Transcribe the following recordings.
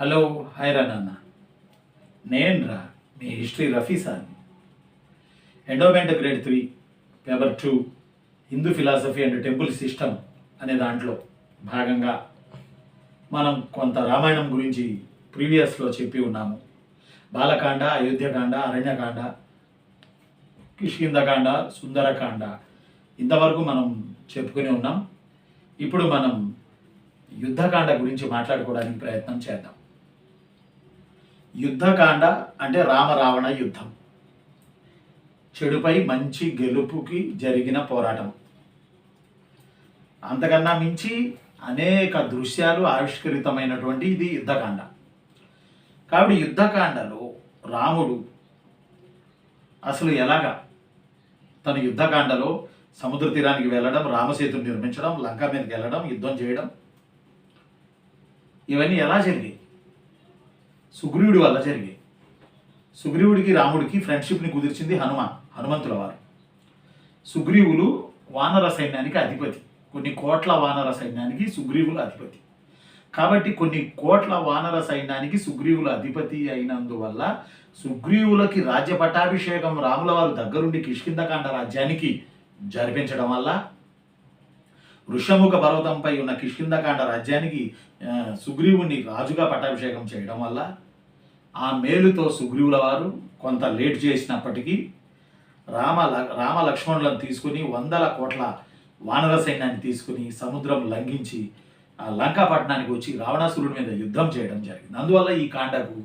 Hello hi రా నాన్న. నేను రా మీ history Rafi sir. Endowment grade three paper two Hindu philosophy and temple system అనే దాంట్లో భాగంగా మనం కొంత రామాయణం గురించి ప్రీవియస్లో చెప్పి ఉన్నాము. బాలకాండ అయోధ్యకాండ అరణ్యకాండ కిష్కిందకాండ సుందరకాండ ఇంతవరకు మనం చెప్పుకుని ఉన్నాం. ఇప్పుడు మనం యుద్ధకాండ గురించి మాట్లాడుకోవడానికి ప్రయత్నం చేద్దాం. యుద్ధకాండ అంటే రామరావణ యుద్ధం. చెడుపై మంచి గెలుపుకి జరిగిన పోరాటం. అంతకన్నా మించి అనేక దృశ్యాలు ఆవిష్కృతమైనటువంటి ఇది యుద్ధకాండ. కాబట్టి యుద్ధకాండలో రాముడు అసలు ఎలాగా తన యుద్ధకాండలో సముద్ర తీరానికి వెళ్ళడం రామసేతు నిర్మించడం లంక మీదకి వెళ్ళడం యుద్ధం చేయడం ఇవన్నీ ఎలా జరిగాయి? సుగ్రీవుడి వల్ల జరిగాయి. సుగ్రీవుడికి రాముడికి ఫ్రెండ్షిప్ని కుదిర్చింది హనుమ హనుమంతుల వారు. సుగ్రీవులు వానర సైన్యానికి అధిపతి. కొన్ని కోట్ల వానర సైన్యానికి సుగ్రీవులు అధిపతి. కాబట్టి కొన్ని కోట్ల వానర సైన్యానికి సుగ్రీవుల అధిపతి అయినందువల్ల సుగ్రీవులకి రాజ్య పట్టాభిషేకం రాముల వారు దగ్గరుండి కిష్కిందకాండ రాజ్యానికి జరిపించడం వల్ల ఋషముఖ పర్వతంపై ఉన్న కిష్కిందకాండ రాజ్యానికి సుగ్రీవుని రాజుగా పట్టాభిషేకం చేయడం వల్ల ఆ మేలుతో సుగ్రీవుల వారు కొంత లేట్ చేసినప్పటికీ రామ రామ లక్ష్మణులను తీసుకుని వందల కోట్ల వానర సైన్యాన్ని తీసుకుని సముద్రం లంఘించి ఆ లంకాపట్నానికి వచ్చి రావణాసురుడి మీద యుద్ధం చేయడం జరిగింది. అందువల్ల ఈ కాండకు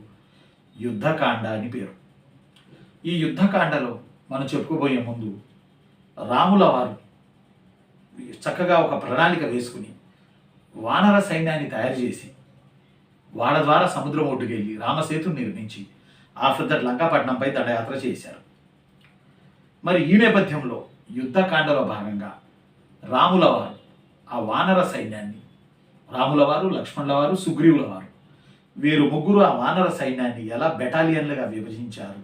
యుద్ధకాండ అని పేరు. ఈ యుద్ధకాండలో మనం చెప్పుకోబోయే ముందు రాముల వారు చక్కగా ఒక ప్రణాళిక వేసుకుని వానర సైన్యాన్ని తయారు చేసి వాళ్ళ ద్వారా సముద్రం ఒడ్డుకెళ్ళి రామసేతుని నిర్మించి ఆఫ్టర్ లంకాపట్నంపై దండయాత్ర చేశారు. మరి ఈ నేపథ్యంలో యుద్ధకాండలో భాగంగా రాముల వారు ఆ వానర సైన్యాన్ని రాముల వారు లక్ష్మణుల వారు సుగ్రీవుల వారు వీరు ముగ్గురు ఆ వానర సైన్యాన్ని ఎలా బెటాలియన్లుగా విభజించారు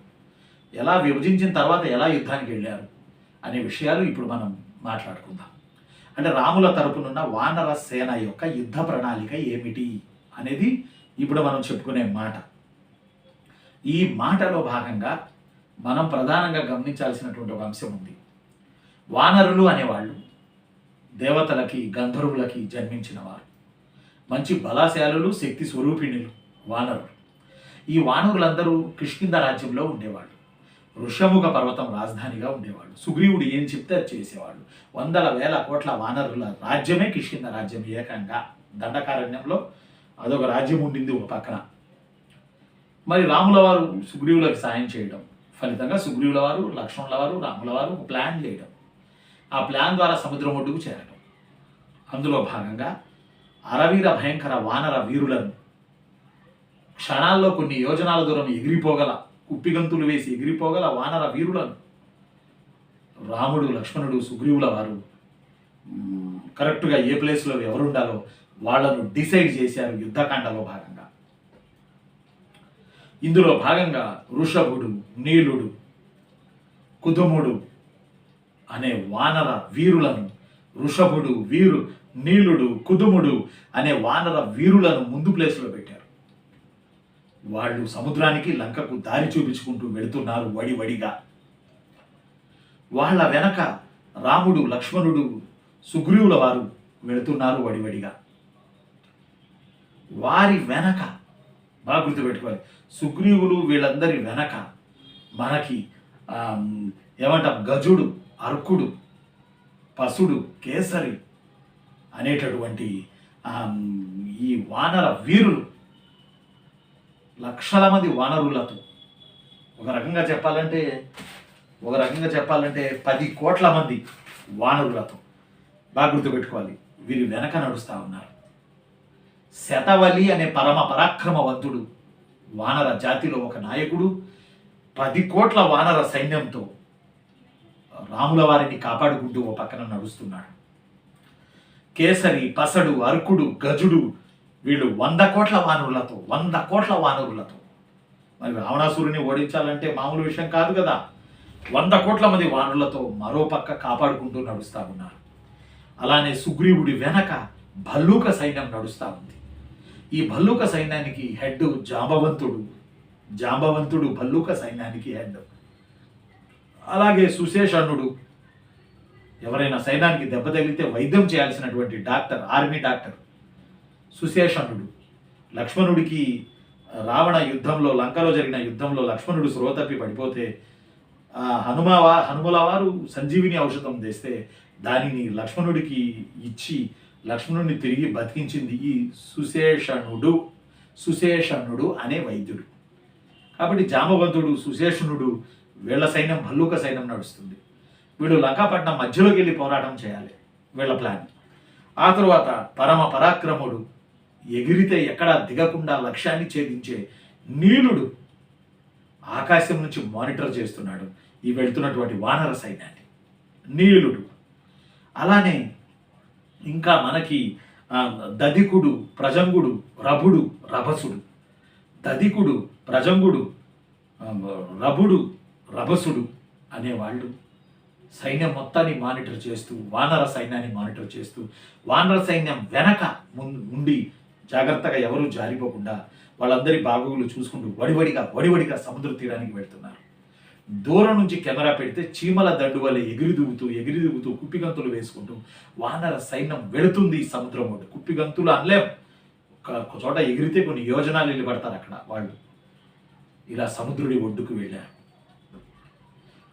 ఎలా విభజించిన తర్వాత ఎలా యుద్ధానికి వెళ్ళారు అనే విషయాలు ఇప్పుడు మనం మాట్లాడుకుందాం. అంటే రాముల తరపునున్న వానర సేన యొక్క యుద్ధ ప్రణాళిక ఏమిటి అనేది ఇప్పుడు మనం చెప్పుకునే మాట. ఈ మాటలో భాగంగా మనం ప్రధానంగా గమనించాల్సినటువంటి ఒక అంశం ఉంది. వానరులు అనేవాళ్ళు దేవతలకి గంధర్వులకి జన్మించిన వారు. మంచి బలాశాలులు శక్తి స్వరూపిణులు వానరులు. ఈ వానరులందరూ కిష్కింద రాజ్యంలో ఉండేవాళ్ళు. ఋషముఖ పర్వతం రాజధానిగా ఉండేవాడు. సుగ్రీవుడు ఏం చెప్తే అది చేసేవాడు. వందల వేల కోట్ల వానరుల రాజ్యమే కిష్కింద రాజ్యం. ఏకంగా దండకారణ్యంలో అదొక రాజ్యం ఉండింది ఒక పక్కన. మరి రాముల వారు సుగ్రీవులకు సాయం చేయడం ఫలితంగా సుగ్రీవుల వారు లక్ష్మణుల వారు రాముల వారు ఒక ప్లాన్ చేయడం. ఆ ప్లాన్ ద్వారా సముద్రం ఒడ్డుకు చేరడం. అందులో భాగంగా అరవీర భయంకర వానర వీరులను క్షణాల్లో కొన్ని యోజనాల దూరం ఎగిరిపోగల ఉప్పిగంతులు వేసి ఎగిరిపోగల వానర వీరులను. రాముడు లక్ష్మణుడు సుగ్రీవుల వారు. కరెక్ట్గా ఏ ప్లేస్లో ఎవరుండాలో వాళ్ళను డిసైడ్ చేశారు యుద్ధకాండలో భాగంగా. ఇందులో భాగంగా వృషభుడు నీలుడు కుదుముడు అనే వానర వీరులను వృషభుడు వీరు నీలుడు కుదుముడు అనే వానర వీరులను ముందు ప్లేస్లో పెట్టారు. వాళ్ళు సముద్రానికి లంకకు దారి చూపించుకుంటూ వెళుతున్నారు వడివడిగా వాళ్ళ వెనక రాముడు లక్ష్మణుడు సుగ్రీవుల వారు వెళుతున్నారు వడివడిగా వారి వెనక బాగా గుర్తుపెట్టుకోవాలి. సుగ్రీవులు వీళ్ళందరి వెనక మనకి ఏమంట ఏమంటాం గజుడు అర్కుడు పసుడు కేసరి అనేటటువంటి ఈ వానర వీరులు లక్షల మంది వానరులతో. ఒక రకంగా చెప్పాలంటే ఒక రకంగా చెప్పాలంటే పది కోట్ల మంది వానరులతో. బాగా గుర్తుపెట్టుకోవాలి వీరు వెనక నడుస్తూ ఉన్నారు. శతవలి అనే పరమ పరాక్రమవంతుడు వానర జాతిలో ఒక నాయకుడు పది కోట్ల వానర సైన్యంతో రాముల వారిని కాపాడుకుంటూ ఓ పక్కన నడుస్తున్నాడు. కేసరి పసడు అర్కుడు గజుడు వీళ్ళు వంద కోట్ల వానరులతో వంద కోట్ల వానరులతో. మరి రావణాసురుని ఓడించాలంటే మామూలు విషయం కాదు కదా. వంద కోట్ల మంది వానరులతో మరో పక్క కాపాడుకుంటూ నడుస్తూ ఉన్నారు. అలానే సుగ్రీవుడి వెనక భల్లూక సైన్యం నడుస్తూ ఉంది. ఈ భల్లూక సైన్యానికి హెడ్ జాంబవంతుడు జాంబవంతుడు భల్లూక సైన్యానికి హెడ్. అలాగే సుశేషణుడు ఎవరైనా సైన్యానికి దెబ్బ తగిలితే వైద్యం చేయాల్సినటువంటి డాక్టర్ ఆర్మీ డాక్టర్. సుశేషణుడు. లక్ష్మణుడికి రావణ యుద్ధంలో లంకలో జరిగిన యుద్ధంలో లక్ష్మణుడు స్రోత తప్పి పడిపోతే హనుమావా హనుమల వారు సంజీవిని ఔషధం తెస్తే దానిని లక్ష్మణుడికి ఇచ్చి లక్ష్మణుడిని తిరిగి బతికించింది ఈ సుశేషణుడు. సుశేషణుడు అనే వైద్యుడు. కాబట్టి జామవంతుడు సుశేషణుడు వీళ్ళ సైన్యం భల్లూక సైన్యం నడుస్తుంది. వీళ్ళు లంకాపట్నం మధ్యలోకి వెళ్ళి పోరాటం చేయాలి వీళ్ళ ప్లాన్. ఆ తర్వాత పరమ పరాక్రముడు ఎగిరితే ఎక్కడా దిగకుండా లక్ష్యాన్ని ఛేదించే నీలుడు ఆకాశం నుంచి మానిటర్ చేస్తున్నాడు. ఈ వెళ్తున్నటువంటి వానర సైన్యాన్ని. నీలుడు. అలానే ఇంకా మనకి దధికుడు దదికుడు ప్రజంగుడు రభుడు రభసుడు. దదికుడు ప్రజంగుడు రభుడు రభసుడు అనేవాళ్ళు సైన్యం మొత్తాన్ని మానిటర్ చేస్తూ వానర సైన్యాన్ని మానిటర్ చేస్తూ వానర సైన్యం వెనక ముందు ఉండి జాగ్రత్తగా ఎవరూ జారిపోకుండా వాళ్ళందరి బాగోగులు చూసుకుంటూ వడివడిగా వడివడిగా సముద్ర తీరానికి వెళ్తున్నారు. దూరం నుంచి కెమెరా పెడితే చీమల దండు వల్ల ఎగిరి దిగుతూ ఎగిరి దిగుతూ కుప్పిగంతులు వేసుకుంటూ వానర సైన్యం వెళుతుంది ఈ సముద్రం ఒడ్డు. కుప్పిగంతులు అనలేం. ఒక చోట ఎగిరితే కొన్ని యోజనాలు నిలబడతారు అక్కడ వాళ్ళు. ఇలా సముద్రుడి ఒడ్డుకు వెళ్ళారు.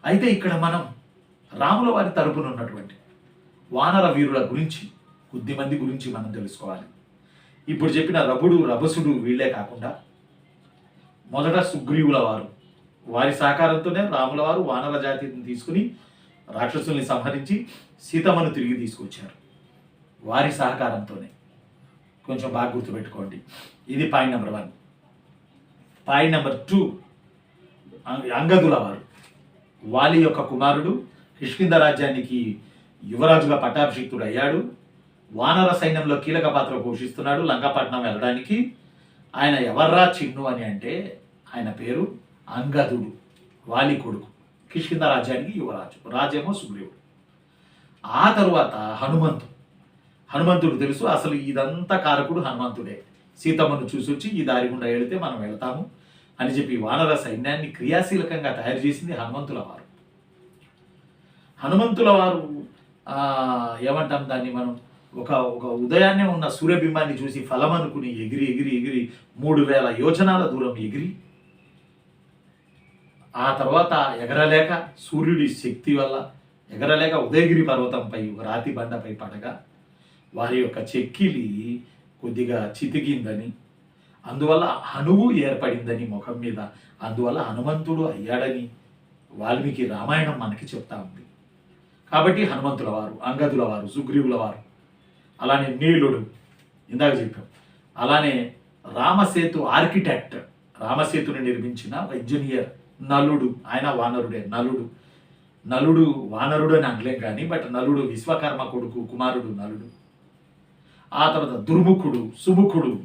అయితే ఇక్కడ మనం రాముల వారి తరపున ఉన్నటువంటి వానర వీరుల గురించి కొద్ది మంది గురించి మనం తెలుసుకోవాలి. ఇప్పుడు చెప్పిన రభుడు రభసుడు వీళ్ళే కాకుండా మొదట సుగ్రీవుల వారు. వారి సహకారంతోనే రాముల వారు వానర జాతిని తీసుకుని రాక్షసుల్ని సంహరించి సీతమ్మను తిరిగి తీసుకొచ్చారు. వారి సహకారంతోనే. కొంచెం బాగా గుర్తుపెట్టుకోండి. ఇది point number one. Point number two అంగదుల వారు. వాలి యొక్క కుమారుడు కిష్కింద రాజ్యానికి యువరాజుగా పట్టాభిషిక్తుడు అయ్యాడు వానర సైన్యంలో కీలక పాత్ర పోషిస్తున్నాడు లంకాపట్నం వెళ్ళడానికి. ఆయన ఎవర్రా చిన్ను అని అంటే ఆయన పేరు అంగదుడు వాలి కొడుకు కిష్కింద రాజ్యానికి యువరాజు రాజ్యమో సుగ్రీవుడు. ఆ తరువాత హనుమంతు. హనుమంతుడు తెలుసు అసలు ఇదంతా కారకుడు హనుమంతుడే. సీతమ్మను చూసొచ్చి ఈ దారి గుండా వెళితే మనం వెళ్తాము అని చెప్పి వానర సైన్యాన్ని క్రియాశీలకంగా తయారు చేసింది హనుమంతుల వారు. హనుమంతుల వారు ఏమంటాం దాన్ని మనం? ఒక ఒక ఉదయాన్నే ఉన్న సూర్యబింబాన్ని చూసి ఫలం అనుకుని ఎగిరి ఎగిరి ఎగిరి మూడు వేల యోజనాల దూరం ఎగిరి. ఆ తర్వాత ఎగరలేక సూర్యుడి శక్తి వల్ల ఎగరలేక ఉదయగిరి పర్వతంపై రాతి బండపై పడగా. వారి యొక్క చెక్కిలి కొద్దిగా చితికిందని అందువల్ల హనువు ఏర్పడిందని ముఖం మీద. అందువల్ల హనుమంతుడు అయ్యాడని వాల్మీకి రామాయణం మనకి చెప్తా ఉంది. కాబట్టి హనుమంతుల వారు అంగదుల వారు సుగ్రీవుల వారు అలానే నీలుడు ఇందాక చెప్పాం. అలానే రామసేతు ఆర్కిటెక్ట్ రామసేతుని నిర్మించిన ఇంజనీర్ నలుడు ఆయన వానరుడే నలుడు. నలుడు వానరుడు అని అనలేం కానీ బట్ నలుడు విశ్వకర్మ కొడుకు కుమారుడు నలుడు. ఆ తర్వాత దుర్ముఖుడు సుముఖుడు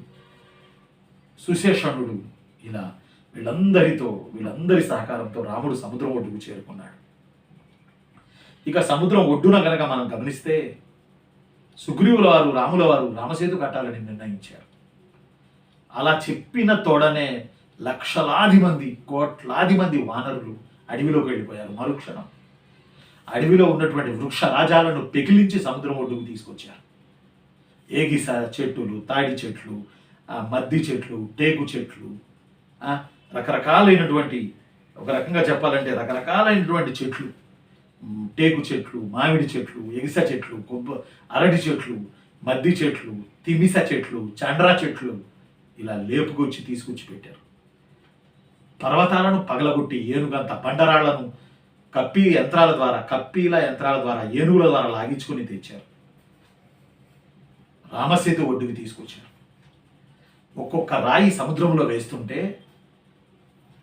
సుశేషణుడు ఇలా వీళ్ళందరితో వీళ్ళందరి సహకారంతో రాముడు సముద్రం ఒడ్డుకు చేరుకున్నాడు. ఇక సముద్రం ఒడ్డున కనుక మనం గమనిస్తే సుగ్రీవుల వారు రాముల వారు రామసేతు కట్టాలని నిర్ణయించారు. అలా చెప్పిన తోడనే లక్షలాది మంది కోట్లాది మంది వానరులు అడవిలోకి వెళ్ళిపోయారు మరుక్షణం. అడవిలో ఉన్నటువంటి వృక్ష రాజాలను పెకిలించి సముద్రం ఒడ్డుకు తీసుకొచ్చారు. ఏగిస చెట్టులు తాడి చెట్లు మద్ది చెట్లు టేకు చెట్లు రకరకాలైనటువంటి ఒక రకంగా చెప్పాలంటే రకరకాలైనటువంటి చెట్లు టేకు చెట్లు మామిడి చెట్లు ఎగిస చెట్లు కొబ్బ అరటి చెట్లు మద్ది చెట్లు తిమిస చెట్లు చండ్రా చెట్లు ఇలా లేపుకొచ్చి తీసుకొచ్చి పెట్టారు. పర్వతాలను పగలగొట్టి ఏనుగంత బండరాళ్ళను కప్పి యంత్రాల ద్వారా కప్పీల యంత్రాల ద్వారా ఏనుగుల ద్వారా లాగించుకొని తెచ్చారు. రామసేతు ఒడ్డుకి తీసుకొచ్చారు. ఒక్కొక్క రాయి సముద్రంలో వేస్తుంటే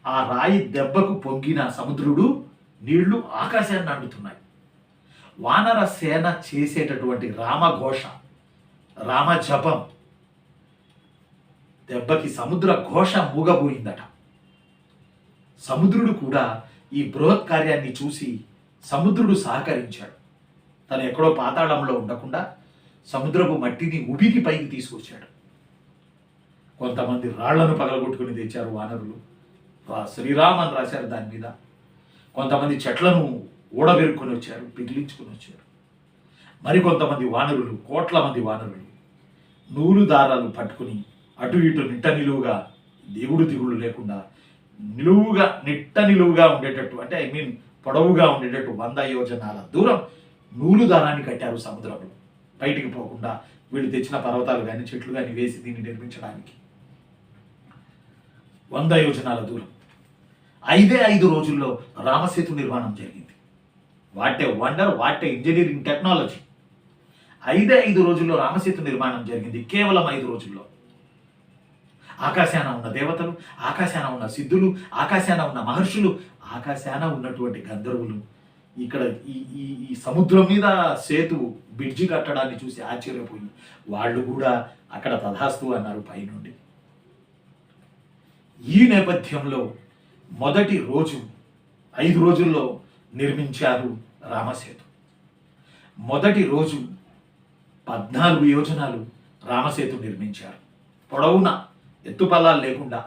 ఆ రాయి దెబ్బకు పొంగిన సముద్రుడు నీళ్ళు ఆకాశాన్ని అంటుతున్నాయి వానర సేన చేసేటటువంటి రామఘోష రామజపం దెబ్బకి సముద్ర ఘోష మూగబోయిందట. సముద్రుడు కూడా ఈ బృహత్ కార్యాన్ని చూసి సముద్రుడు సహకరించాడు. తను ఎక్కడో పాతాళంలో ఉండకుండా సముద్రపు మట్టిని ఉబికి పైకి తీసుకొచ్చాడు. కొంతమంది రాళ్ళను పగలగొట్టుకుని తెచ్చారు వానరులు. రా- అని రాశారు దాని మీద. కొంతమంది చెట్లను ఊడబెరుక్కొని వచ్చారు పిగిలించుకొని వచ్చారు. మరికొంతమంది వానరులు కోట్ల మంది వానరులు నూలు దారాలు పట్టుకుని అటు ఇటు నిట్ట నిలువుగా దిగుడు దిగుడు లేకుండా నిలువుగా నిట్ట నిలువుగా ఉండేటట్టు అంటే ఐ మీన్ పొడవుగా ఉండేటట్టు వంద యోజనాల దూరం నూలు దారాన్ని కట్టారు సముద్రంలో. బయటికి పోకుండా వీళ్ళు తెచ్చిన పర్వతాలు కానీ చెట్లు కానీ వేసి దీన్ని నిర్మించడానికి. వంద యోజనాల దూరం. ఐదే ఐదు రోజుల్లో రామసేతు నిర్మాణం జరిగింది. What a wonder what a engineering technology ఐదే ఐదు రోజుల్లో రామసేతు నిర్మాణం జరిగింది కేవలం ఐదు రోజుల్లో. ఆకాశాన ఉన్న దేవతలు ఆకాశాన ఉన్న సిద్ధులు ఆకాశాన ఉన్న మహర్షులు ఆకాశాన ఉన్నటువంటి గంధర్వులు. ఇక్కడ ఈ ఈ ఈ సముద్రం మీద సేతు బ్రిడ్జి కట్టడాన్ని చూసి ఆశ్చర్యపోయి వాళ్ళు కూడా అక్కడ తథాస్తు అన్నారు పైనుండి. ఈ నేపథ్యంలో మొదటి రోజు ఐదు రోజుల్లో నిర్మించారు రామసేతు. మొదటి రోజు పద్నాలుగు యోజనాలు రామసేతు నిర్మించారు. పొడవున ఎత్తుపల్లాలు లేకుండా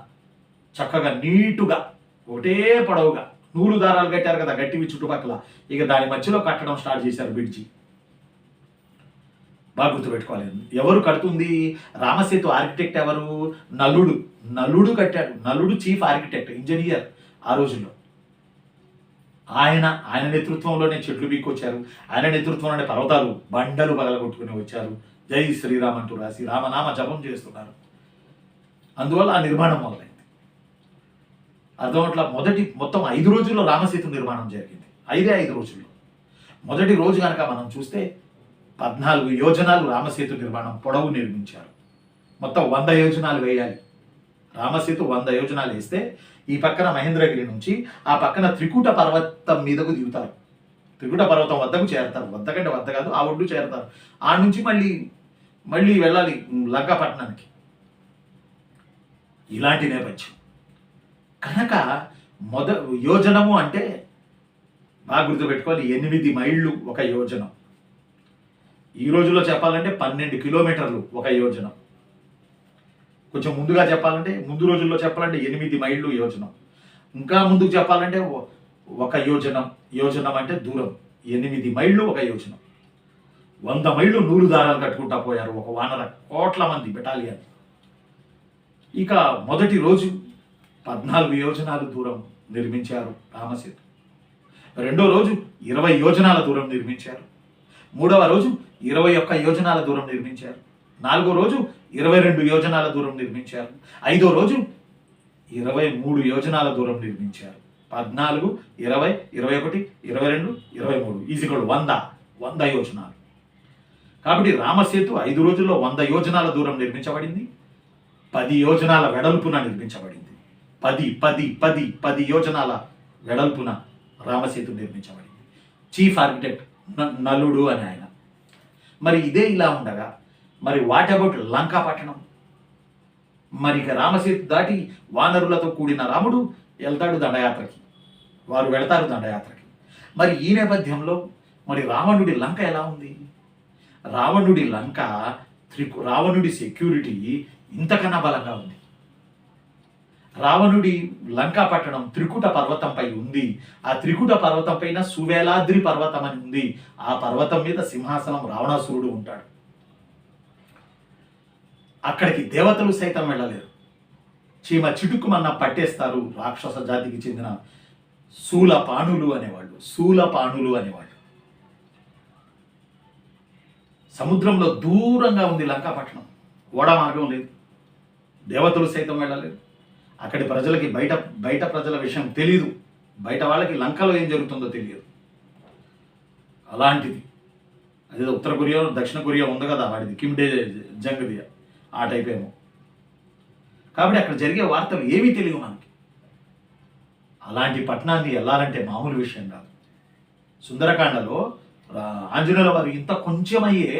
చక్కగా నీటుగా ఒకటే పొడవుగా నూలు దారాలు కట్టారు కదా గట్టివి చుట్టుపక్కల. ఇక దాని మధ్యలో కట్టడం స్టార్ట్ చేశారు బ్రిడ్జి బాగా గుర్తుపెట్టుకోవాలి. ఎవరు కడుతుంది? రామసేతు ఆర్కిటెక్ట్ ఎవరు? నలుడు నలుడు కట్టాడు. నలుడు చీఫ్ ఆర్కిటెక్ట్ ఇంజనీర్. ఆ రోజుల్లో. ఆయన ఆయన నేతృత్వంలోనే చెట్లు బీక్కొచ్చారు ఆయన నేతృత్వంలోనే పర్వతాలు బండలు పగలగొట్టుకుని వచ్చారు. జై శ్రీరామ్ అంటూ రాసి రామనామ జపం చేస్తున్నారు. అందువల్ల ఆ నిర్మాణం మొదలైంది. అర్థమట్ల మొదటి మొత్తం ఐదు రోజుల్లో రామసేతు నిర్మాణం జరిగింది. ఐదే ఐదు రోజుల్లో. మొదటి రోజు కనుక మనం చూస్తే పద్నాలుగు యోజనాలు రామసేతు నిర్మాణం పొడవు నిర్మించారు. మొత్తం వంద యోజనాలు వేయాలి. రామసేతు వంద యోజనాలు వేస్తే ఈ పక్కన మహేంద్రగిరి నుంచి ఆ పక్కన త్రికూట పర్వతం మీదకు దిగుతారు. త్రికూట పర్వతం వద్దకు చేరతారు. వద్ద కంటే వద్ద కాదు ఆ ఒడ్డు చేరతారు. ఆ నుంచి మళ్ళీ మళ్ళీ వెళ్ళాలి లంకాపట్నానికి. ఇలాంటి నేపథ్యం. కనుక మొద యోజనము అంటే బాగా గుర్తుపెట్టుకోవాలి ఎనిమిది మైళ్ళు ఒక యోజనం. ఈ రోజుల్లో చెప్పాలంటే పన్నెండు కిలోమీటర్లు ఒక యోజనం. కొంచెం ముందుగా చెప్పాలంటే ముందు రోజుల్లో చెప్పాలంటే ఎనిమిది మైళ్ళు యోజనం. ఇంకా ముందుకు చెప్పాలంటే ఒక యోజనం. యోజనం అంటే దూరం. ఎనిమిది మైళ్ళు ఒక యోజనం. వంద మైళ్ళు నూరు దారాలు కట్టుకుంటా పోయారు ఒక వానర కోట్ల మంది బెటాలియన్. ఇక మొదటి రోజు పద్నాలుగు యోజనాలు దూరం నిర్మించారు రామసేతు. రెండో రోజు ఇరవై యోజనాల దూరం నిర్మించారు. మూడవ రోజు ఇరవై ఒక్క యోజనాల దూరం నిర్మించారు. నాలుగో రోజు ఇరవై రెండు యోజనాల దూరం నిర్మించారు. ఐదో రోజు ఇరవై మూడు యోజనాల దూరం నిర్మించారు. పద్నాలుగు ఇరవై ఇరవై ఒకటి ఇరవై రెండు ఇరవై మూడు. ఈజీగోడు వంద. వంద యోజనాలు. కాబట్టి రామసేతు ఐదు రోజుల్లో వంద యోజనాల దూరం నిర్మించబడింది. పది యోజనాల వెడల్పున నిర్మించబడింది. పది పది పది పది యోజనాల వెడల్పున రామసేతు నిర్మించబడింది. చీఫ్ ఆర్కిటెక్ట్ న- నలుడు అని ఆయన. మరి ఇదే ఇలా ఉండగా మరి వాట్ అబౌట్ లంకా పట్టణం. మరి ఇక రామసేతు దాటి వానరులతో కూడిన రాముడు వెళ్తాడు దండయాత్రకి. వారు వెళతారు దండయాత్రకి. మరి ఈ నేపథ్యంలో మరి రావణుడి లంక ఎలా ఉంది? రావణుడి లంక త్రికు రావణుడి సెక్యూరిటీ ఇంతకన్నా బలంగా ఉంది. రావణుడి లంకా పట్టణం త్రికుట పర్వతంపై ఉంది. ఆ త్రికుట పర్వతం పైన సువేలాద్రి పర్వతం అని ఉంది. ఆ పర్వతం మీద సింహాసనం రావణాసురుడు ఉంటాడు. అక్కడికి దేవతలు సైతం వెళ్ళలేరు. చీమ చిటుకుమన్న పట్టేస్తారు రాక్షస జాతికి చెందిన శూలపాణులు అనేవాళ్ళు శూలపాణులు అనేవాళ్ళు. సముద్రంలో దూరంగా ఉంది లంకాపట్నం ఓడ మార్గం లేదు. దేవతలు సైతం వెళ్ళలేరు అక్కడి ప్రజలకి బయట బయట ప్రజల విషయం తెలియదు బయట వాళ్ళకి లంకలో ఏం జరుగుతుందో తెలియదు. అలాంటిది. అదే ఉత్తర కొరియా దక్షిణ కొరియా ఉంది కదా వాడిది కిమ్ డే జంగది ఆ టైప్ ఏమో. కాబట్టి అక్కడ జరిగే వార్తలు ఏమీ తెలియవు మనకి. అలాంటి పట్టణాన్ని వెళ్ళాలంటే మామూలు విషయం కాదు. సుందరకాండలో ఆంజనేయుల వారు ఇంత కొంచెమయ్యే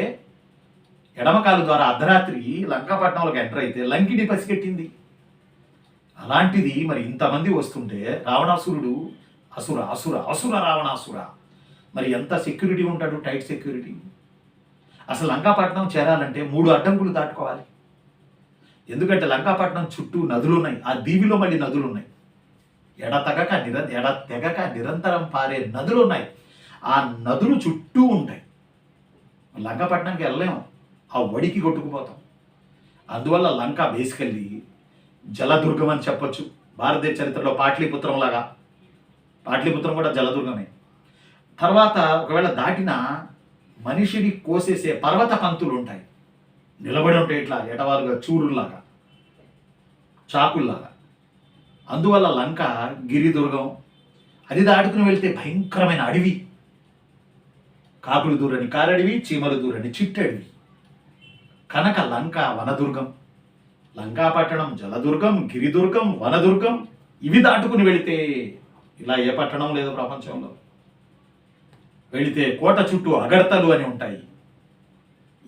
ఎడమకాలు ద్వారా అర్ధరాత్రి లంకాపట్నంలోకి ఎంటర్ అయితే లంకిని పసిగట్టింది. అలాంటిది మరి ఇంతమంది వస్తుంటే రావణాసురుడు అసుర అసుర అసుర రావణాసుర. మరి ఎంత సెక్యూరిటీ ఉంటాడు టైట్ సెక్యూరిటీ అసలు లంకాపట్నం చేరాలంటే మూడు అడ్డంకులు దాటుకోవాలి. ఎందుకంటే లంకాపట్నం చుట్టూ నదులు ఉన్నాయి ఆ దీవిలో మళ్ళీ నదులు ఉన్నాయి ఎడతగక నిర ఎడ తెగక నిరంతరం పారే నదులు ఉన్నాయి ఆ నదులు చుట్టూ ఉంటాయి. లంకాపట్నంకి వెళ్ళలేము ఆ వడికి కొట్టుకుపోతాం. అందువల్ల లంక బేసికల్లీ జలదుర్గం అని చెప్పొచ్చు. భారతదేశ చరిత్రలో పాట్లీపుత్రం లాగా. పాట్లీపుత్రం కూడా జలదుర్గమే. తర్వాత ఒకవేళ దాటిన మనిషిని కోసేసే పర్వత పంతులు ఉంటాయి. నిలబడి ఉంటాయి ఇట్లా ఎటవాలుగా చూరులాగా చాకుల్లాగా. అందువల్ల లంక గిరిదుర్గం అది దాటుకుని వెళ్తే భయంకరమైన అడవి. కాకులు దూరని కారడివి చీమలు దూరని చిట్టడివి. కనుక లంక వనదుర్గం. లంకాపట్టణం జలదుర్గం గిరిదుర్గం వనదుర్గం ఇవి దాటుకుని వెళితే ఇలా ఏ పట్టణం లేదు ప్రపంచంలో. వెళితే కోట చుట్టూ అగడతలు అని ఉంటాయి.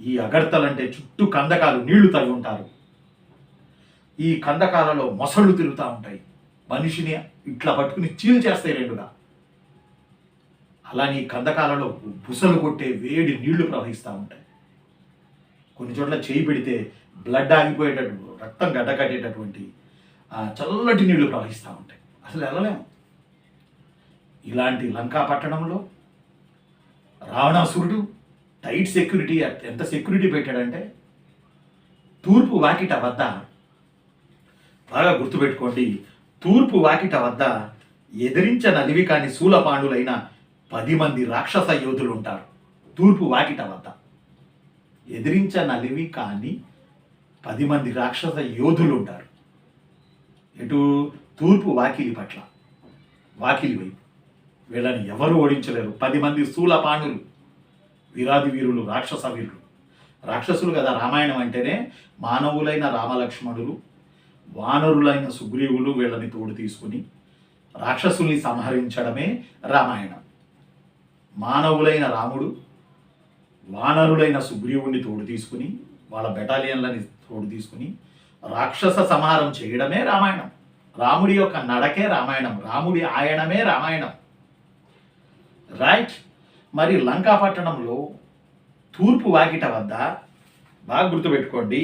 ఈ అగర్తలంటే చుట్టూ కందకాలు నీళ్ళు తగి ఉంటారు. ఈ కందకాలలో మొసళ్ళు తిరుగుతూ ఉంటాయి. మనిషిని ఇట్లా పట్టుకుని చీలు చేస్తాయి రెండుగా. అలానే ఈ కందకాలలో బుసలు కొట్టే వేడి నీళ్ళు ప్రవహిస్తూ ఉంటాయి. కొన్ని చోట్ల చేయి పెడితే బ్లడ్ ఆగిపోయేటట్టు రక్తం గడ్డకట్టేటటువంటి చల్లటి నీళ్ళు ప్రవహిస్తూ ఉంటాయి. అసలు వెళ్ళలేము. ఇలాంటి లంకా పట్టణంలో రావణాసురుడు టైట్ సెక్యూరిటీ ఎంత సెక్యూరిటీ పెట్టాడంటే తూర్పు వాకిట వద్ద బాగా గుర్తుపెట్టుకోండి తూర్పు వాకిట వద్ద ఎదిరించనలివి కాని శూలపాండులైన పది మంది రాక్షస యోధులు ఉంటారు. తూర్పు వాకిట వద్ద. ఎదిరించనలివి కాని పది మంది రాక్షస యోధులు ఉంటారు. ఎటు? తూర్పు వాకిలి పట్ల. వాకిలి వైపు. వీళ్ళని ఎవరు ఓడించలేరు? పది మంది స్థూల పాండులు వీరాది వీరులు రాక్షస వీరులు. రాక్షసులు కదా రామాయణం అంటేనే మానవులైన రామలక్ష్మణులు వానరులైన సుగ్రీవులు వీళ్ళని తోడు తీసుకుని రాక్షసుల్ని సంహరించడమే రామాయణం. మానవులైన రాముడు వానరులైన సుగ్రీవుణ్ణి తోడు తీసుకుని వాళ్ళ బెటాలియన్లని తోడు తీసుకుని రాక్షస సంహారం చేయడమే రామాయణం. రాముడి యొక్క నడకే రామాయణం రాముడి ఆయనమే రామాయణం. రైట్ మరి లంకాపట్టణంలో తూర్పు వాకిట వద్ద బాగా గుర్తుపెట్టుకోండి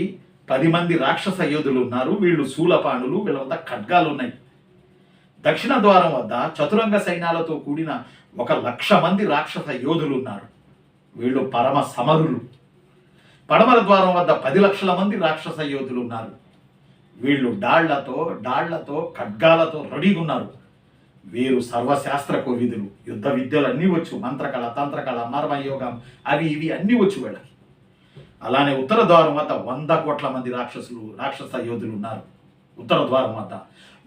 పది మంది రాక్షస యోధులు ఉన్నారు వీళ్ళు శూలపాణులు వీళ్ళ వద్ద ఖడ్గాలు ఉన్నాయి. దక్షిణ ద్వారం వద్ద చతురంగ సైన్యాలతో కూడిన ఒక లక్ష మంది రాక్షస యోధులు ఉన్నారు. వీళ్ళు పరమ సమరులు. పడమర ద్వారం వద్ద పది లక్షల మంది రాక్షస యోధులు ఉన్నారు. వీళ్ళు డాళ్ళతో డాళ్ళతో ఖడ్గాలతో రెడీగా ఉన్నారు వీరు సర్వశాస్త్ర కోవిదులు యుద్ధ విద్యలు అన్నీ వచ్చు మంత్రకళ తంత్రకళ మర్మయోగం అవి ఇవి అన్నీ వచ్చు వీళ్ళకి. అలానే ఉత్తర ద్వారం వద్ద వంద కోట్ల మంది రాక్షసులు రాక్షస యోధులు ఉన్నారు ఉత్తర ద్వారం వద్ద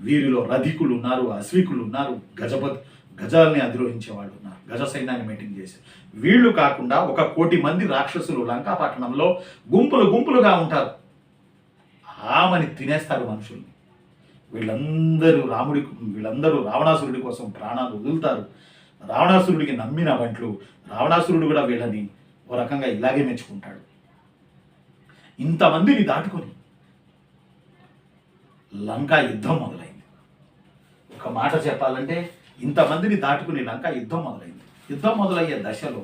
వీరిలో రధికులు ఉన్నారు అశ్వికులు ఉన్నారు గజపతి గజాల్ని అధిరోహించే వాళ్ళు ఉన్నారు గజ సైన్యాన్ని మెయింటైన్ చేసి వీళ్ళు కాకుండా ఒక కోటి మంది రాక్షసులు లంకాపట్టణంలో గుంపులు గుంపులుగా ఉంటారు. ఆమని తినేస్తారు మనుషుల్ని. వీళ్ళందరూ రాముడి వీళ్ళందరూ రావణాసురుడి కోసం ప్రాణాలు వదులుతారు. రావణాసురుడికి నమ్మిన వంట్లు రావణాసురుడు కూడా వీళ్ళని ఓ రకంగా ఇలాగే మెచ్చుకుంటాడు. ఇంతమందిని దాటుకొని లంకా యుద్ధం మొదలైంది. ఒక మాట చెప్పాలంటే ఇంతమందిని దాటుకుని లంకా యుద్ధం మొదలైంది. యుద్ధం మొదలయ్యే దశలో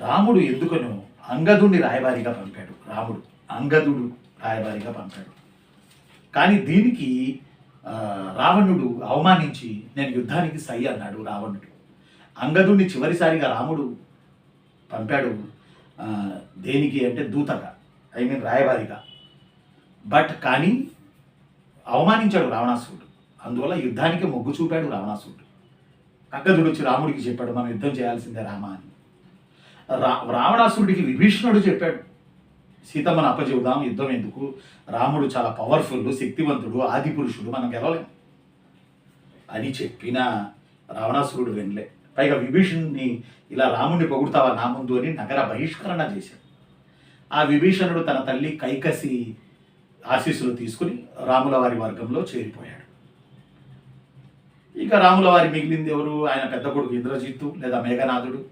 రాముడు ఎందుకనో అంగదుడిని రాయబారిగా పంపాడు. రాముడు అంగదుడు రాయబారిగా పంపాడు. కానీ దీనికి రావణుడు అవమానించి నేను యుద్ధానికి సై అన్నాడు రావణుడు. అంగదుడిని చివరిసారిగా రాముడు పంపాడు దేనికి అంటే దూతగా ఐ మీన్ రాయబారిగా. బట్ కానీ అవమానించాడు రావణాసురుడు. అందువల్ల యుద్ధానికి మొగ్గు చూపాడు రావణాసురుడు. అంగదుడు వచ్చి రాముడికి చెప్పాడు మనం యుద్ధం చేయాల్సిందే రామ అని. రా రావణాసురుడికి విభీషణుడు చెప్పాడు. సీతమ్మను అప్పచెబుదాం యుద్ధం ఎందుకు? రాముడు చాలా పవర్ఫుల్ శక్తివంతుడు ఆది పురుషుడు మనం గెలవలేం. అని చెప్పిన రావణాసురుడు వినలే. పైగా విభీషణుని ఇలా రాముడిని పొగుడుతావా నా ముందు అని నగర బహిష్కరణ చేశాడు. ఆ విభీషణుడు తన తల్లి కైకసి ఆశీస్సులు తీసుకుని రాముల వారి వర్గంలో చేరిపోయాడు. ఇక రాముల వారి మిగిలింది ఎవరు? ఆయన పెద్ద కొడుకు ఇంద్రజిత్తు లేదా మేఘనాథుడు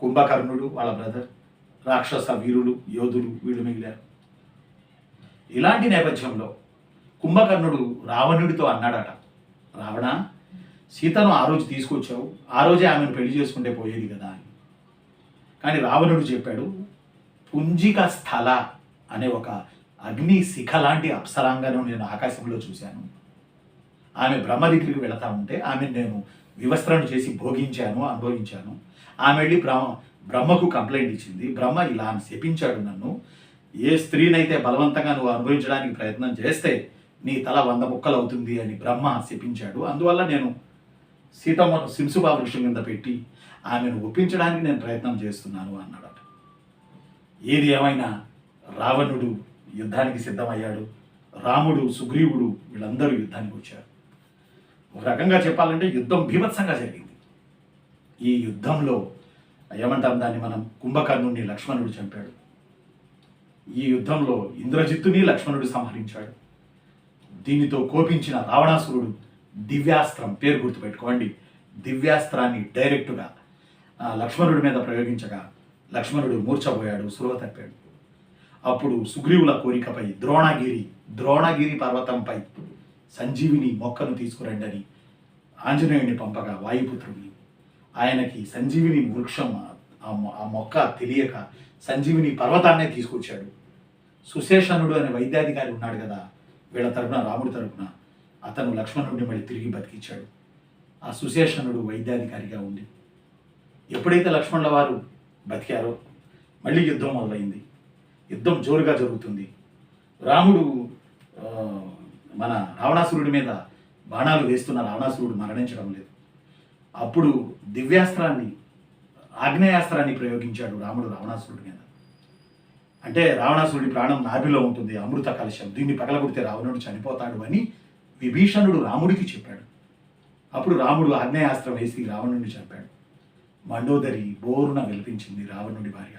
కుంభకర్ణుడు వాళ్ళ బ్రదర్ రాక్షస వీరులు యోధులు వీళ్ళు మిగిలారు. ఇలాంటి నేపథ్యంలో కుంభకర్ణుడు రావణుడితో అన్నాడట. రావణ సీతను ఆ రోజు తీసుకొచ్చావు ఆ రోజే ఆమెను పెళ్ళి చేసుకుంటే పోయేది కదా అని. కానీ రావణుడు చెప్పాడు పుంజిక స్థల అనే ఒక అగ్ని శిఖ లాంటి అప్సరాంగను నేను ఆకాశంలో చూశాను. ఆమె బ్రహ్మ దగ్గరికి వెళతా ఉంటే ఆమెను నేను వివస్త్రను చేసి భోగించాను అనుభవించాను. ఆమె వెళ్ళి బ్రహ్మ బ్రహ్మకు కంప్లైంట్ ఇచ్చింది. బ్రహ్మ ఇలా శపించాడు నన్ను. ఏ స్త్రీనైతే బలవంతంగా నువ్వు అనుభవించడానికి ప్రయత్నం చేస్తే నీ తల వంద ముక్కలు అవుతుంది అని బ్రహ్మ శపించాడు. అందువల్ల నేను సీతమ్మను సింసుబా వృక్షం కింద పెట్టి ఆమెను ఒప్పించడానికి నేను ప్రయత్నం చేస్తున్నాను అన్నాడట. ఏది ఏమైనా రావణుడు యుద్ధానికి సిద్ధమయ్యాడు. రాముడు సుగ్రీవుడు వీళ్ళందరూ యుద్ధానికి వచ్చారు. ఒక రకంగా చెప్పాలంటే యుద్ధం భీభత్సంగా జరిగింది. ఈ యుద్ధంలో ఏమంటాం దాన్ని మనం? కుంభకర్ణుడిని లక్ష్మణుడు చంపాడు. ఈ యుద్ధంలో ఇంద్రజిత్తుని లక్ష్మణుడు సంహరించాడు. దీనితో కోపించిన రావణాసురుడు దివ్యాస్త్రం పేరు గుర్తుపెట్టుకోండి. దివ్యాస్త్రాన్ని డైరెక్టుగా లక్ష్మణుడి మీద ప్రయోగించగా లక్ష్మణుడు మూర్చబోయాడు సులువ తప్పాడు. అప్పుడు సుగ్రీవుల కోరికపై ద్రోణగిరి ద్రోణగిరి పర్వతంపై సంజీవిని మొక్కను తీసుకురండి అని ఆంజనేయుని పంపగా వాయుపుత్రుడిని ఆయనకి సంజీవిని వృక్షం ఆ ఆ మొక్క తెలియక సంజీవిని పర్వతాన్నే తీసుకొచ్చాడు. సుశేషణుడు అనే వైద్యాధికారి ఉన్నాడు కదా వీళ్ళ తరపున రాముడి తరపున అతను లక్ష్మణుడిని మళ్ళీ తిరిగి బతికించాడు ఆ సుశేషణుడు వైద్యాధికారిగా ఉండి ఎప్పుడైతే లక్ష్మణుల వారు బతికారో మళ్ళీ యుద్ధం మొదలైంది. యుద్ధం జోరుగా జరుగుతుంది. రాముడు మన రావణాసురుడి మీద బాణాలు వేస్తున్న రావణాసురుడు మరణించడం లేదు. అప్పుడు దివ్యాస్త్రాన్ని ఆగ్నేయాస్త్రాన్ని ప్రయోగించాడు రాముడు రావణాసురుడి మీద. అంటే రావణాసురుడి ప్రాణం నాభిలో ఉంటుంది అమృత కలశం దీన్ని పగలగొడితే రావణుడు చనిపోతాడు అని విభీషణుడు రాముడికి చెప్పాడు. అప్పుడు రాముడు ఆగ్నేయాస్త్రం వేసి రావణుడిని చంపాడు. మండోదరి బోరున విలపించింది రావణుడి భార్య.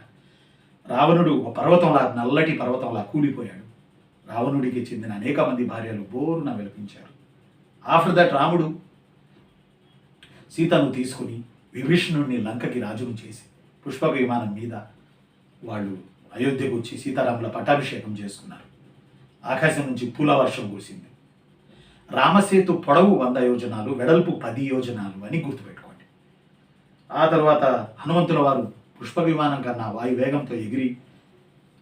రావణుడు ఒక పర్వతంలా నల్లటి పర్వతంలా కూలిపోయాడు. రావణుడికి చెందిన అనేక మంది భార్యలు బోరున విలపించారు. ఆఫ్టర్ దట్ రాముడు సీతను తీసుకుని విభీషణుడిని లంకకి రాజును చేసి పుష్పక విమానం మీద వాళ్ళు అయోధ్యకు వచ్చి సీతారాముల పట్టాభిషేకం చేసుకున్నారు. ఆకాశం నుంచి పూల వర్షం కురిసింది. రామసేతు పొడవు వంద యోజనాలు వెడల్పు పది యోజనాలు అని గుర్తుపెట్టుకోండి. ఆ తర్వాత హనుమంతుల వారు పుష్ప విమానం కన్నా వాయు వేగంతో ఎగిరి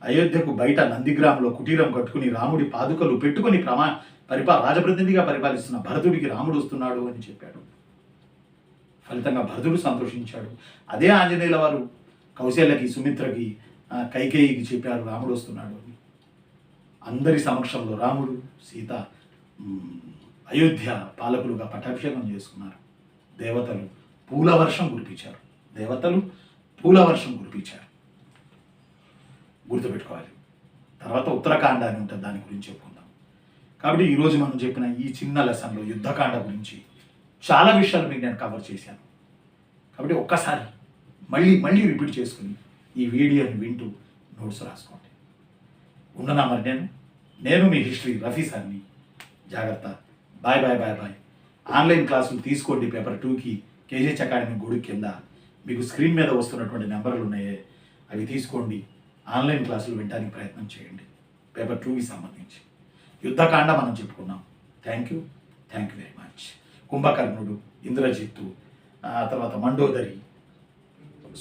అయోధ్యకు బయట నందిగ్రామంలో కుటీరం కట్టుకుని రాముడి పాదుకలు పెట్టుకుని ప్రమా పరిపా రాజప్రతినిధిగా పరిపాలిస్తున్న భరతుడికి రాముడు వస్తున్నాడు అని చెప్పాడు. ఫలితంగా భరతుడు సంతోషించాడు. అదే ఆంజనేయుల వారు కౌశల్యకి సుమిత్రకి కైకేయికి చెప్పారు రాముడు వస్తున్నాడు అని. అందరి సమక్షంలో రాముడు సీత అయోధ్య పాలకులుగా పటాభిషేకం చేసుకున్నారు. దేవతలు పూల వర్షం కురిపించారు. దేవతలు పూల వర్షం కురిపించారు. గుర్తుపెట్టుకోవాలి. తర్వాత ఉత్తరాఖండ అని ఉంటుంది దాని గురించి చెప్పుకుందాం. కాబట్టి ఈరోజు మనం చెప్పిన ఈ చిన్న లెసన్లో యుద్ధకాండ గురించి చాలా విషయాలు మీకు నేను కవర్ చేశాను. కాబట్టి ఒక్కసారి మళ్ళీ మళ్ళీ రిపీట్ చేసుకుని ఈ వీడియోని వింటూ నోట్స్ రాసుకోండి. ఉండనా మరి నేను? నేను మీ హిస్టరీ రఫీ సార్ని. జాగ్రత్త. Bye bye bye bye online క్లాసులు తీసుకోండి. పేపర్ టూకి కేజీహెచ్ అకాడమీ గుడి కింద మీకు స్క్రీన్ మీద వస్తున్నటువంటి నెంబర్లు ఉన్నాయే. అవి తీసుకోండి. ఆన్లైన్ క్లాసులు వినడానికి ప్రయత్నం చేయండి. పేపర్ టూకి సంబంధించి. యుద్ధకాండ మనం చెప్పుకున్నాం. Thank you thank you very much కుంభకర్ణుడు ఇంద్రజిత్తు ఆ తర్వాత మండోదరి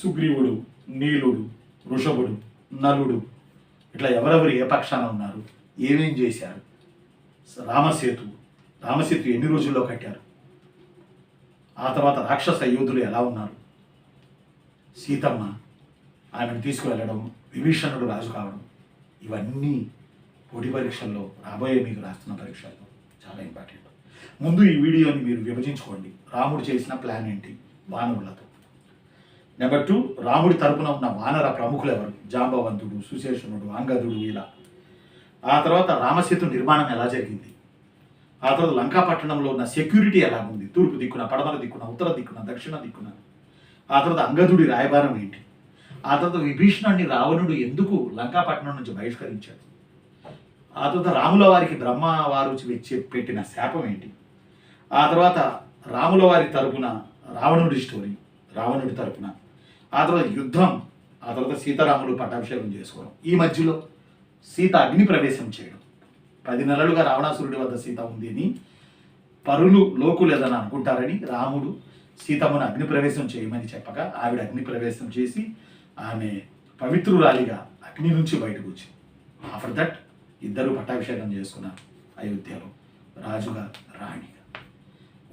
సుగ్రీవుడు నీలుడు వృషభుడు నలుడు ఇట్లా ఎవరెవరు ఏ పక్షాన ఉన్నారు ఏమేం చేశారు రామసేతు రామసేతు ఎన్ని రోజుల్లో కట్టారు ఆ తర్వాత రాక్షస యోధులు ఎలా ఉన్నారు సీతమ్మ ఆమెను తీసుకువెళ్ళడం విభీషణుడు రాజు కావడం ఇవన్నీ పోటీ పరీక్షల్లో రాబోయే మీకు రాస్తున్న పరీక్షల్లో చాలా ఇంపార్టెంట్. ముందు ఈ వీడియోని మీరు విభజించుకోండి. రాముడు చేసిన ప్లాన్ ఏంటి? వానరులతో. నెంబర్ టూ రాముడి తరపున ఉన్న వానర ప్రముఖులు ఎవరు? జాంబవంతుడు సుశేషణుడు అంగదుడు ఇలా. ఆ తర్వాత రామసేతు నిర్మాణం ఎలా జరిగింది? ఆ తర్వాత లంకాపట్టణంలో ఉన్న సెక్యూరిటీ ఎలా ఉంది తూర్పు దిక్కున పడమర దిక్కున ఉత్తర దిక్కున దక్షిణ దిక్కున. ఆ తర్వాత అంగదుడి రాయబారం ఏంటి? ఆ తర్వాత విభీషణాన్ని రావణుడు ఎందుకు లంకాపట్నం నుంచి బహిష్కరించాడు? ఆ తర్వాత రాముల వారికి బ్రహ్మ వారు పెట్టిన శాపం ఏంటి? ఆ తర్వాత రాముల వారి తరపున రావణుడి స్టోరీ రావణుడి తరపున. ఆ తర్వాత యుద్ధం ఆ తర్వాత సీతారాములు పట్టాభిషేకం చేసుకోవడం. ఈ మధ్యలో సీత అగ్ని ప్రవేశం చేయడం. పది నెలలుగా రావణాసురుడి వద్ద సీత ఉంది అని పరులు లోకులు ఏదని అనుకుంటారని రాముడు సీతమ్మను అగ్ని ప్రవేశం చేయమని చెప్పగా ఆవిడ అగ్ని ప్రవేశం చేసి ఆమె పవిత్రురాలిగా అగ్ని నుంచి బయటకు వచ్చింది. ఆఫ్టర్ దట్ ఇద్దరు పట్టాభిషేకం చేసుకున్నారు అయోధ్యలో రాజుగా రాణిగా.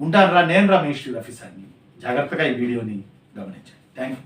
ఉంటాను రా నేను రా మినిస్ట్రీ ఆఫీసర్ని జాగ్రత్తగా ఈ వీడియోని గమనించండి. Thank you